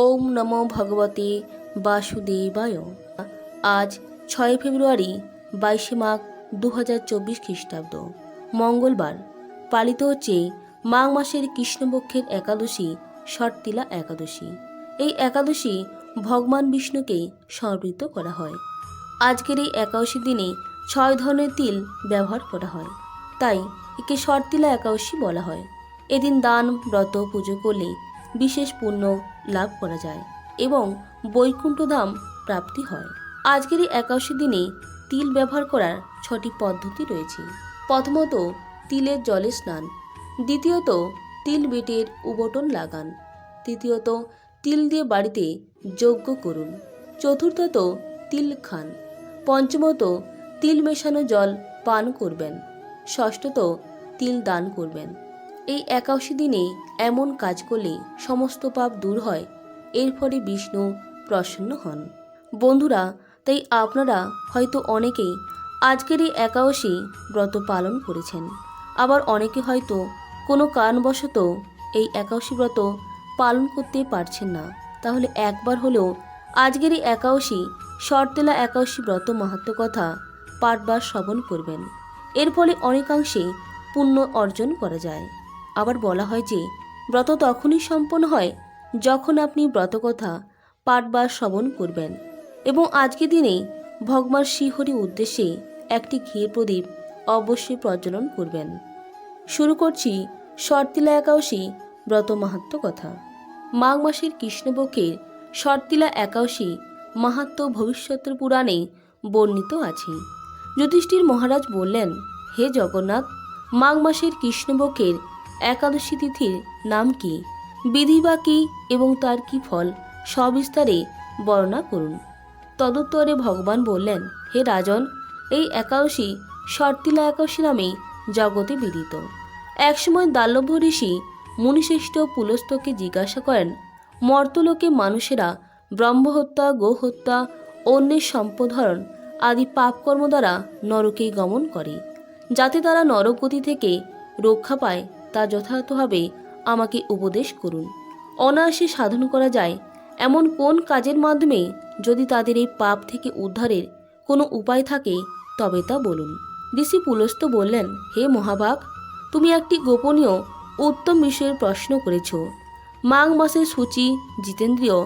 ওম নমো ভগবতে বাসুদেবায়। আজ ছয় ফেব্রুয়ারি, বাইশে মাঘ দু হাজার চব্বিশ খ্রিস্টাব্দ। মঙ্গলবার, পালিত হচ্ছে মাঘ মাসের কৃষ্ণপক্ষের একাদশী শর্তিলা একাদশী। এই একাদশী ভগবান বিষ্ণুকে সমর্পিত করা হয়। আজকের এই একাদশী দিনে ছয় ধরনের তিল ব্যবহার করা হয়। তাই একে শর্তিলা একাদশী বলা হয়। এদিন দান, ব্রত, পুজো করলে বিশেষ পুণ্য লাভ করা যায় এবং বৈকুণ্ঠ ধাম প্রাপ্তি হয়। আজকের এই একাদশী দিনে তিল ব্যবহার করার ছটি পদ্ধতি রয়েছে। প্রথমত, তিলের জলে স্নান। দ্বিতীয়ত, তিল বেটের উবটন লাগান। তৃতীয়ত, তিল দিয়ে বাড়িতে যজ্ঞ করুন। চতুর্থত, তিল খান। পঞ্চমত, তিল মেশানো জল পান করবেন। ষষ্ঠত, তিল দান করবেন। এই একাশি দিনে এমন কাজ করলে সমস্ত পাপ দূর হয়। এর ফলে বিষ্ণু প্রসন্ন হন। বন্ধুরা, তাই আপনারা হয়তো অনেকেই আজকের এই একাদশী ব্রত পালন করেছেন। আবার অনেকে হয়তো কোনো কারণবশত এই একাদশী ব্রত পালন করতে পারছেন না। তাহলে একবার হলেও আজকের এই একাদশী শর্তেলা একাদশী ব্রত মাহাত্ম কথা পাঠ বা শ্রবণ করবেন। এর ফলে অনেকাংশে পুণ্য অর্জন করা যায়। আবার বলা হয় যে, ব্রত তখনই সম্পন্ন হয় যখন আপনি ব্রতকথা পাঠ বা শ্রবণ করবেন। এবং আজকে দিনে ভগবান শ্রীহরি উদ্দেশ্যে একটি ঘিয়ের প্রদীপ অবশ্যই প্রজ্বলন করবেন। শুরু করছি শর্তিলা একাউশী ব্রত মাহাত্ম কথা। মাঘ মাসের কৃষ্ণপক্ষের শর্তিলা একাদশী মাহাত্ম ভবিষ্যতের পুরাণে বর্ণিত আছে। যুধিষ্ঠির মহারাজ বললেন, হে জগন্নাথ, মাঘ মাসের কৃষ্ণপক্ষের একাদশী তিথির নাম কি? বিধি বা কি? এবং তার কি ফল? সবিস্তারে বর্ণনা করুন। তদুত্তরে ভগবান বললেন, হে রাজন, এই একাদশী শর্তিলা একাদশী নামে জগতে বিদিত। একসময় দাল্লভ্য ঋষি মুনিশ্রেষ্ঠ পুলস্তকে জিজ্ঞাসা করেন, মর্তলোকে মানুষেরা ব্রহ্মহত্যা, গোহত্যা, অন্যের সম্পদহরণ আদি পাপকর্ম দ্বারা নরকে গমন করে, যাতে তারা নরকগতি থেকে রক্ষা পায় তা যথাযথভাবে আমাকে উপদেশ করুন। অনায়াসে সাধন করা যায়। এমন কোন কাজের মাধ্যমে যদি তাদের এই পাপ থেকে উদ্ধারের কোনো উপায় থাকে, তবে তা বলুন। ঋষি পুলস্ত বললেন, হে মহাভাগ তুমি একটি গোপনীয়, উত্তম বিষয়ের প্রশ্ন করেছ। মাঘ মাসের সূচি, জিতেন্দ্রীয়,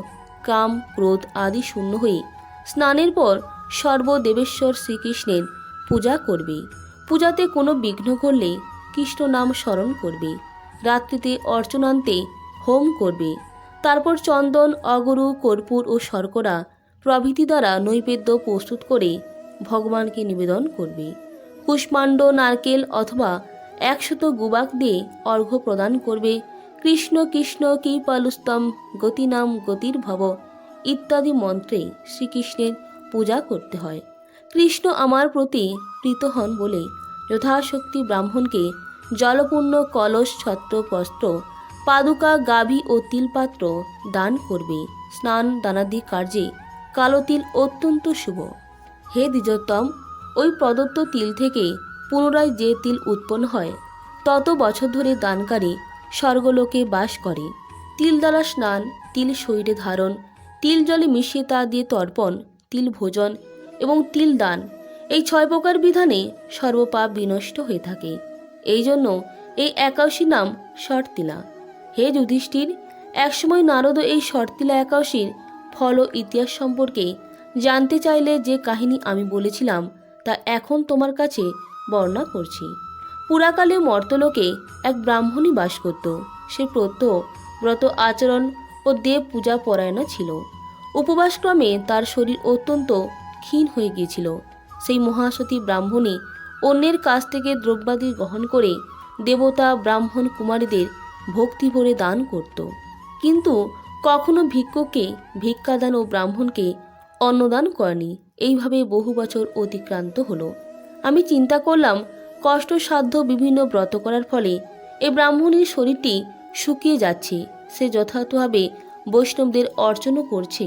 কাম, ক্রোধ আদি শূন্য হয়ে স্নানের পর সর্বদেবেশ্বর শ্রীকৃষ্ণের পূজা করবে। পূজাতে কোনো বিঘ্ন করলে কৃষ্ণ নাম স্মরণ করবে। রাত্রিতে অর্চনান্তে হোম করবে। তারপর চন্দন, অগরু, কর্পূর ও শর্করা প্রভৃতি দ্বারা নৈবেদ্য প্রস্তুত করে ভগবানকে নিবেদন করবে। কুষ্মাণ্ড নারকেল অথবা একশত গুবাক দিয়ে অর্ঘ্য প্রদান করবে। কৃষ্ণ কৃষ্ণ কি পালুস্তম গতিনাম গতির ভব ইত্যাদি মন্ত্রে শ্রীকৃষ্ণের পূজা করতে হয়। কৃষ্ণ আমার প্রতি প্রীত হন বলে যথাশক্তি ব্রাহ্মণকে জলপূর্ণ কলস ছত্র বস্ত্র, পাদুকা, গাভী ও তিলপাত্র দান করবে। স্নান দানাদি কার্যে কালো তিল অত্যন্ত শুভ। হে দ্বিজোত্তম, ওই প্রদত্ত তিল থেকে পুনরায় যে তিল উৎপন্ন হয়, তত বছর ধরে দানকারী স্বর্গলোকে বাস করে। তিল দ্বারা স্নান, তিল শরীরে ধারণ, তিল জলে মিশিয়ে তা দিয়ে তর্পণ, তিল ভোজন এবং তিল দান এই ছয় প্রকার বিধানে সর্বপাপ বিনষ্ট হয়ে থাকে। এই জন্য এই একাদশী নাম শর্তিলা। হে যুধিষ্ঠির, একসময় নারদ এই শর্তিলা একাদশীর ফল ও ইতিহাস সম্পর্কে জানতে চাইলে যে কাহিনী আমি বলেছিলাম, তা এখন তোমার কাছে বর্ণনা করছি। পুরাকালে মর্তলোকে এক ব্রাহ্মণী বাস করত। সে প্রত্যহ ব্রত আচরণ ও দেব পূজা পরায়ণা ছিল। উপবাসক্রমে তার শরীর অত্যন্ত ক্ষীণ হয়ে গিয়েছিল। সেই মহাসতী ব্রাহ্মণী অন্যের কাছ থেকে দ্রব্যাদি গ্রহণ করে দেবতা ব্রাহ্মণ কুমারীদের ভক্তি ভরে দান করত। কিন্তু কখনো ভিক্ষুককে ভিক্ষাদান ও ব্রাহ্মণকে অন্নদান করেনি। এইভাবে বহু বছর অতিক্রান্ত হলো। আমি চিন্তা করলাম, কষ্টসাধ্য বিভিন্ন ব্রত করার ফলে এ ব্রাহ্মণীর শরীরটি শুকিয়ে যাচ্ছে। সে যথাযথভাবে বৈষ্ণবদের অর্চনও করছে।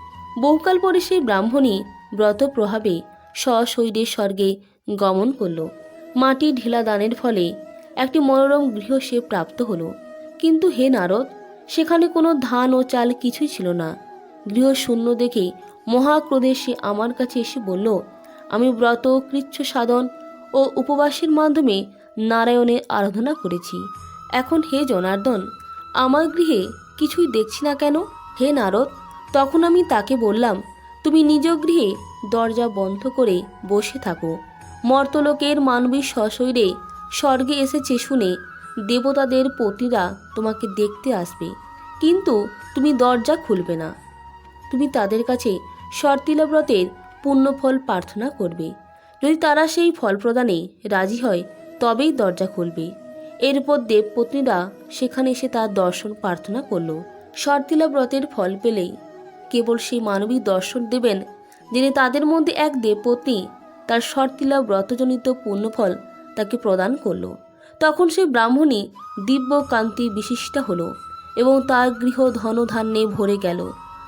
বহুকাল পরে সেই ব্রাহ্মণী ব্রত প্রভাবে সশৈরের স্বর্গে গমন করল। মাটির ঢেলা দানের ফলে একটি মনোরম গৃহ সে প্রাপ্ত হলো। কিন্তু হে নারদ, সেখানে কোনো ধান ও চাল কিছুই ছিল না। গৃহ শূন্য দেখে মহাক্রোধে সে আমার কাছে এসে বলল, আমি ব্রত, কৃচ্ছ সাধন ও উপবাসের মাধ্যমে নারায়ণের আরাধনা করেছি। এখন হে জনার্দন, আমার গৃহে কিছুই দেখছি না কেন? হে নারদ তখন আমি তাকে বললাম, তুমি নিজ গৃহে দরজা বন্ধ করে বসে থাকো। মর্তলোকের মানবী সশৈরে স্বর্গে এসেছে শুনে দেবতাদের পতিরা তোমাকে দেখতে আসবে। কিন্তু তুমি দরজা খুলবে না। তুমি তাদের কাছে শর্তিলা ব্রতের পুণ্যফল প্রার্থনা করবে। যদি তারা সেই ফল প্রদানে রাজি হয়, তবেই দরজা খুলবে। এরপর দেবপত্নীরা সেখানে এসে তার দর্শন প্রার্থনা করল। শর্তিলা ব্রতের ফল পেলেই কেবল সেই মানবিক দর্শন দেবেন, যিনি তাদের মধ্যে এক দেবপত্নী। তার শর্তিলা ব্রতজনিত পুণ্যফল তাকে প্রদান করল। তখন সেই ব্রাহ্মণী দিব্য কান্তি বিশিষ্টা হল এবং তার গৃহ ধনধান্যে ভরে গেল।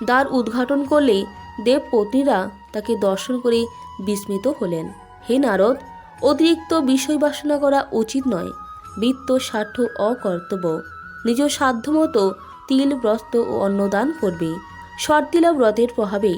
দ্বার উদ্ঘাটন করলে দেবপত্নীরা তাকে দর্শন করে বিস্মিত হলেন। হে নারদ, অতিরিক্ত বিষয় বাসনা করা উচিত নয়। বৃত্ত স্বার্থ অকর্তব্য। নিজ সাধ্যমতো তিল, ব্রস্ত ও অন্নদান করবে। শর্তিলা ব্রতের প্রভাবে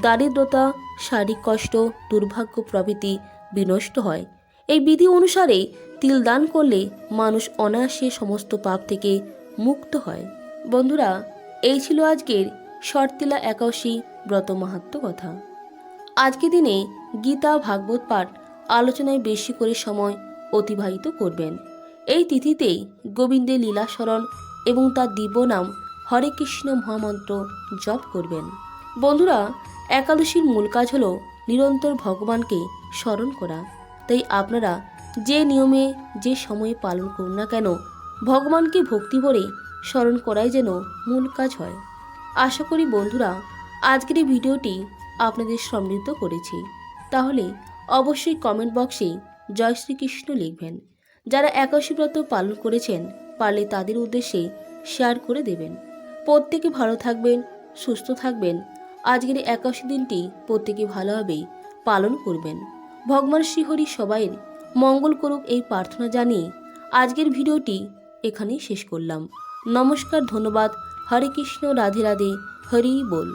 দারিদ্রতা, শারীরিক কষ্ট, দুর্ভাগ্য প্রভৃতি বিনষ্ট হয়। এই বিধি অনুসারে তিল দান করলে মানুষ অনায়াসে সমস্ত পাপ থেকে মুক্ত হয়। বন্ধুরা, এই ছিল আজকের শর্তিলা একাশী ব্রত মাহাত্ম কথা। আজকে দিনে গীতা ভাগবত পাঠ আলোচনায় বেশি করে সময় অতিবাহিত করবেন। এই তিথিতেই গোবিন্দের লীলা স্মরণ এবং তার দিব্য নাম হরে কৃষ্ণ মহামন্ত্র জপ করবেন। বন্ধুরা, একাদশীর মূল কাজ হলো নিরন্তর ভগবানকে স্মরণ করা। তাই আপনারা যে নিয়মে, যে সময়ে পালন করুন না কেন, ভগবানকে ভক্তি ভরে স্মরণ করাই যেন মূল কাজ হয়। আশা করি বন্ধুরা, আজকের এই ভিডিওটি আপনাদের সমৃদ্ধ করেছি। তাহলে অবশ্যই কমেন্ট বক্সে জয় শ্রীকৃষ্ণ লিখবেন। যারা একাশী ব্রত পালন করেছেন, পারলে তাদের উদ্দেশ্যে শেয়ার করে দেবেন। প্রত্যেকে ভালো থাকবেন, সুস্থ থাকবেন। আজকের একাশি দিনটি প্রত্যেকে ভালোভাবে পালন করবেন। ভগবান শ্রীহরি সবাইয়ের মঙ্গল করুক এই প্রার্থনা জানিয়ে আজকের ভিডিওটি এখানেই শেষ করলাম। নমস্কার, ধন্যবাদ। হরে কৃষ্ণ, রাধে রাধে, হরি বল।